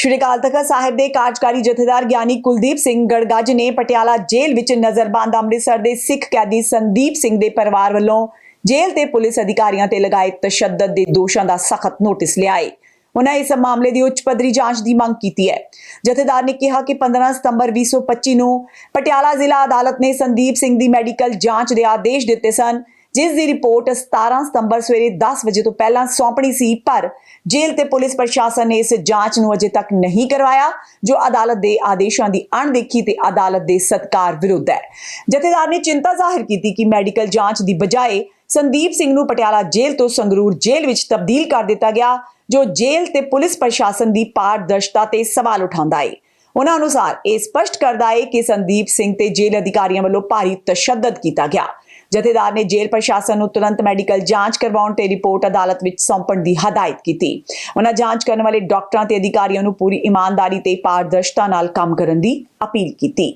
ਸ਼੍ਰੀ ਅਕਾਲ ਤਖਤ ਸਾਹਿਬ ਦੇ ਕਾਰਜਕਾਰੀ ਜਥੇਦਾਰ ਗਿਆਨੀ ਕੁਲਦੀਪ ਸਿੰਘ ਗੜਗੱਜ ਨੇ ਪਟਿਆਲਾ ਜੇਲ੍ਹ ਵਿੱਚ ਨਜ਼ਰਬੰਦ ਅੰਮ੍ਰਿਤਸਰ ਦੇ ਸਿੱਖ ਕੈਦੀ ਸੰਦੀਪ ਸਿੰਘ ਦੇ ਪਰਿਵਾਰ ਵੱਲੋਂ ਜੇਲ੍ਹ ਤੇ ਪੁਲਿਸ ਅਧਿਕਾਰੀਆਂ ਤੇ ਲਗਾਏ ਤਸ਼ੱਦਦ ਦੇ ਦੋਸ਼ਾਂ ਦਾ ਸਖਤ ਨੋਟਿਸ ਲਿਆ ਹੈ ਉਹਨਾਂ ਇਸ ਮਾਮਲੇ ਦੀ ਉੱਚ ਪੱਧਰੀ ਜਾਂਚ ਦੀ ਮੰਗ ਕੀਤੀ ਹੈ। ਜਥੇਦਾਰ ਨੇ ਕਿਹਾ ਕਿ 15 ਸਤੰਬਰ 2025 ਨੂੰ ਪਟਿਆਲਾ ਜ਼ਿਲ੍ਹਾ ਅਦਾਲਤ ਨੇ ਸੰਦੀਪ ਸਿੰਘ ਦੀ ਮੈਡੀਕਲ ਜਾਂਚ ਦੇ ਆਦੇਸ਼ ਦਿੱਤੇ ਸਨ। ਜਿਸ ਦੀ ਰਿਪੋਰਟ 17 ਸਤੰਬਰ ਸਵੇਰੇ 10 ਵਜੇ ਤੋਂ ਪਹਿਲਾਂ ਸੌਂਪਣੀ ਸੀ, ਪਰ ਜੇਲ੍ਹ ਤੇ ਪੁਲਿਸ ਪ੍ਰਸ਼ਾਸਨ ਨੇ ਇਸ ਜਾਂਚ ਨੂੰ ਅਜੇ ਤੱਕ ਨਹੀਂ ਕਰਵਾਇਆ, ਜੋ ਅਦਾਲਤ ਦੇ ਆਦੇਸ਼ਾਂ ਦੀ ਅਣਦੇਖੀ ਤੇ ਅਦਾਲਤ ਦੇ ਸਤਕਾਰ ਵਿਰੁੱਧ ਹੈ। ਜਥੇਦਾਰ ਨੇ ਚਿੰਤਾ ਜ਼ਾਹਿਰ ਕੀਤੀ ਕਿ ਮੈਡੀਕਲ ਜਾਂਚ ਦੀ ਬਜਾਏ ਸੰਦੀਪ ਸਿੰਘ ਨੂੰ ਪਟਿਆਲਾ ਜੇਲ੍ਹ ਤੋਂ ਸੰਗਰੂਰ ਜੇਲ੍ਹ ਵਿੱਚ ਤਬਦੀਲ ਕਰ ਦਿੱਤਾ ਗਿਆ, ਜੋ ਜੇਲ੍ਹ ਤੇ ਪੁਲਿਸ ਪ੍ਰਸ਼ਾਸਨ ਦੀ ਪਾਰਦਰਸ਼ਤਾ ਤੇ ਸਵਾਲ ਉਠਾਉਂਦਾ ਹੈ ਉਹਨਾਂ ਅਨੁਸਾਰ ਇਹ ਸਪਸ਼ਟ ਕਰਦਾ ਹੈ ਕਿ ਸੰਦੀਪ ਸਿੰਘ ਤੇ ਜੇਲ੍ਹ ਅਧਿਕਾਰੀਆਂ ਵੱਲੋਂ ਭਾਰੀ ਤਸ਼ੱਦਦ ਕੀਤਾ ਗਿਆ। ਜਥੇਦਾਰ ਨੇ ਜੇਲ੍ਹ ਪ੍ਰਸ਼ਾਸਨ ਨੂੰ ਤੁਰੰਤ ਮੈਡੀਕਲ ਜਾਂਚ ਕਰਵਾਉਣ ਤੇ ਰਿਪੋਰਟ ਅਦਾਲਤ ਵਿੱਚ ਸੌਂਪਣ ਦੀ ਹਦਾਇਤ ਕੀਤੀ। ਉਹਨਾਂ ਜਾਂਚ ਕਰਨ ਵਾਲੇ ਡਾਕਟਰਾਂ ਤੇ ਅਧਿਕਾਰੀਆਂ ਨੂੰ ਪੂਰੀ ਇਮਾਨਦਾਰੀ ਤੇ ਪਾਰਦਰਸ਼ਤਾ ਨਾਲ ਕੰਮ ਕਰਨ ਦੀ ਅਪੀਲ ਕੀਤੀ।